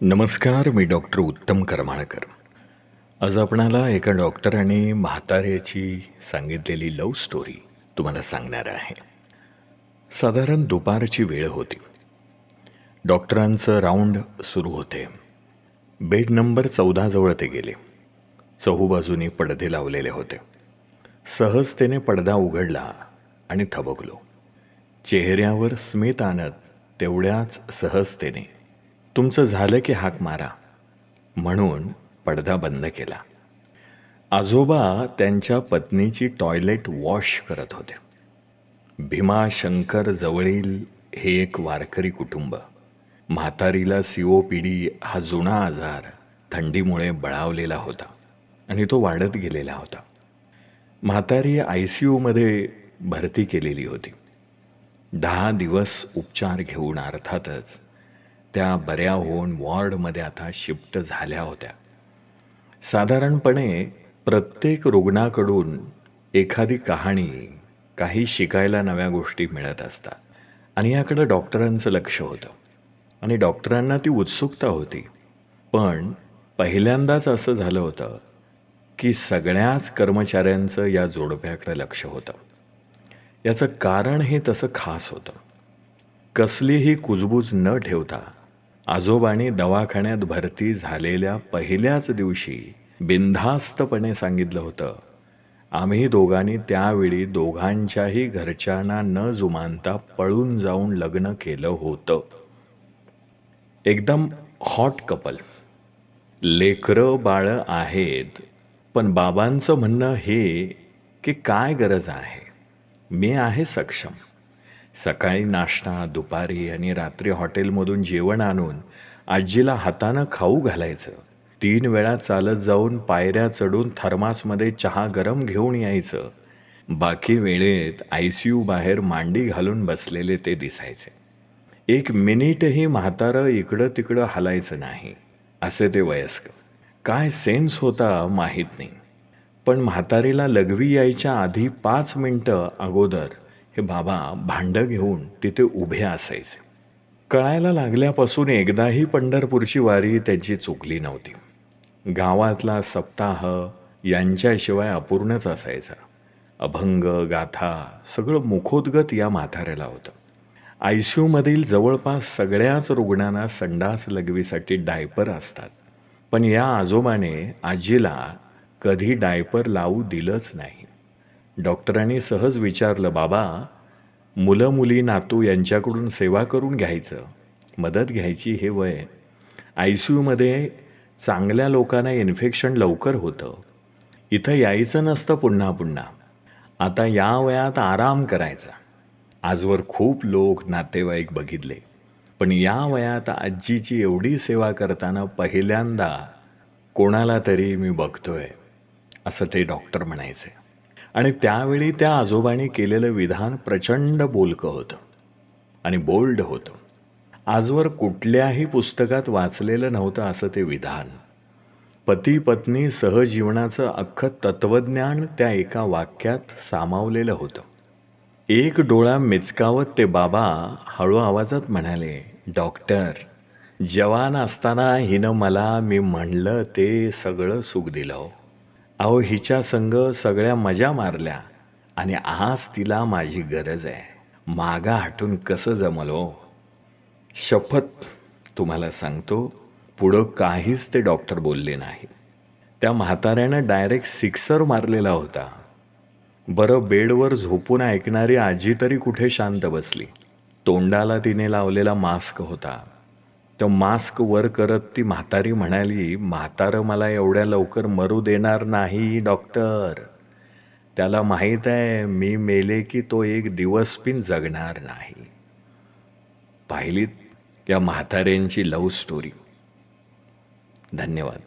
नमस्कार मी डॉक्टर उत्तम करमाळकर आज आपणाला एका डॉक्टराने म्हाताऱ्याची सांगितलेली लव्ह स्टोरी तुम्हाला सांगणार आहे. साधारण दुपारची वेळ होती. डॉक्टरांचं राऊंड सुरू होते. बेड नंबर चौदाजवळ ते गेले. चहूबाजूनी पडदे लावलेले होते. सहजतेने पडदा उघडला आणि थबकलो. चेहऱ्यावर स्मित आणत तेवढ्याच सहजतेने तुमचं झालं की हाक मारा म्हणून पडदा बंद केला. आजोबा त्यांच्या पत्नीची टॉयलेट वॉश करत होते. भीमाशंकर जवळील हे एक वारकरी कुटुंब. म्हातारीला सी ओ पी डी हा जुना आजार थंडीमुळे बळावलेला होता आणि तो वाढत गेलेला होता. म्हातारी आय सी यूमध्ये भरती केलेली होती. दहा दिवस उपचार घेऊन अर्थातच त्या बऱ्या होऊन वॉर्डमध्ये आता शिफ्ट झाल्या होत्या. साधारणपणे प्रत्येक रुग्णाकडून एखादी कहाणी काही शिकायला नव्या गोष्टी मिळत असतात. आणि याकडं डॉक्टरांचं लक्ष होतं. आणि डॉक्टरांना ती उत्सुकता होती. पण पहिल्यांदाच असं झालं होतं की सगळ्याच कर्मचाऱ्यांचं या जोडप्याकडं लक्ष होतं. याचं कारण हे तसं खास होतं. कसलीही कुजबूज न ठेवता आजोबांनी दवाखान्यात भरती झालेल्या पहिल्याच दिवशी बिनधास्तपणे सांगितलं होतं. आम्ही दोघांनी त्यावेळी दोघांच्याही घरच्यांना न जुमानता पळून जाऊन लग्न केलं होतं. एकदम हॉट कपल. लेकरं बाळं आहेत पण बाबांचं म्हणणं हे की काय गरज आहे? मी आहे सक्षम. सकाळी नाश्ता दुपारी आणि रात्री हॉटेलमधून जेवण आणून आजीला हातानं खाऊ घालायचं. तीन वेळा चालत जाऊन पायऱ्या चढून थर्मासमध्ये चहा गरम घेऊन यायचं. बाकी वेळेत आय सी यू बाहेर मांडी घालून बसलेले ते दिसायचे. एक मिनिटही म्हातारं इकडं तिकडं हलायचं नाही असे ते वयस्क. काय सेन्स होता माहीत नाही. पण म्हातारीला लघवी यायच्या आधी पाच मिनटं अगोदर हे बाबा भांडं घेऊन तिथे उभे असायचे. कळायला लागल्यापासून एकदाही पंढरपूरची वारी त्यांची चुकली नव्हती. गावातला सप्ताह यांच्याशिवाय अपूर्णच असायचा. अभंग गाथा सगळं मुखोद्गत या म्हाताऱ्याला होतं. आय सी यूमधील जवळपास सगळ्याच रुग्णांना संडास लघवीसाठी डायपर असतात. पण या आजोबाने आजीला कधी डायपर लावू दिलंच नाही. डॉक्टरांनी सहज विचारलं बाबा मुलं मुली नातू यांच्याकडून सेवा करून घ्यायचं मदत घ्यायची हे वय आय सी यूमध्ये चांगल्या लोकांना इन्फेक्शन लवकर होतं. इथं यायचं नसतं पुन्हा पुन्हा. आता या वयात आराम करायचा. आजवर खूप लोक नातेवाईक बघितले पण या वयात आजीची एवढी सेवा करताना पहिल्यांदा कोणाला तरी मी बघतोय असं ते डॉक्टर म्हणायचे. आणि त्यावेळी त्या आजोबांनी केलेलं विधान प्रचंड बोलकं होतं आणि बोल्ड होतं. आजवर कुठल्याही पुस्तकात वाचलेलं नव्हतं असं ते विधान. पती पत्नी सहजीवनाचं अख्खं तत्वज्ञान त्या एका वाक्यात सामावलेलं होतं. एक डोळा मिचकावत ते बाबा हळू आवाजात म्हणाले डॉक्टर जवान असताना हिनं मला मी म्हणलं ते सगळं सुख दिलं हो. अहो हिच्या संग सगळ्या मजा मारल्या आणि आज तिला माझी गरज आहे. मागा हटून कसं जमलो हो? शपथ तुम्हाला सांगतो पुढं काहीच ते डॉक्टर बोलले नाही. त्या म्हाताऱ्यानं डायरेक्ट सिक्सर मारलेला होता. बरं बेडवर झोपून ऐकणारी आजी तरी कुठे शांत बसली. तोंडाला तिने लावलेला मास्क होता. तो मास्क वर करत ती म्हातारी म्हणाली म्हातारं मला एवढ्या लवकर मरू देणार नाही डॉक्टर. त्याला माहीत आहे मी मेले की तो एक दिवस पण जगणार नाही. पाहिलीत या म्हाताऱ्यांची लव्ह स्टोरी धन्यवाद.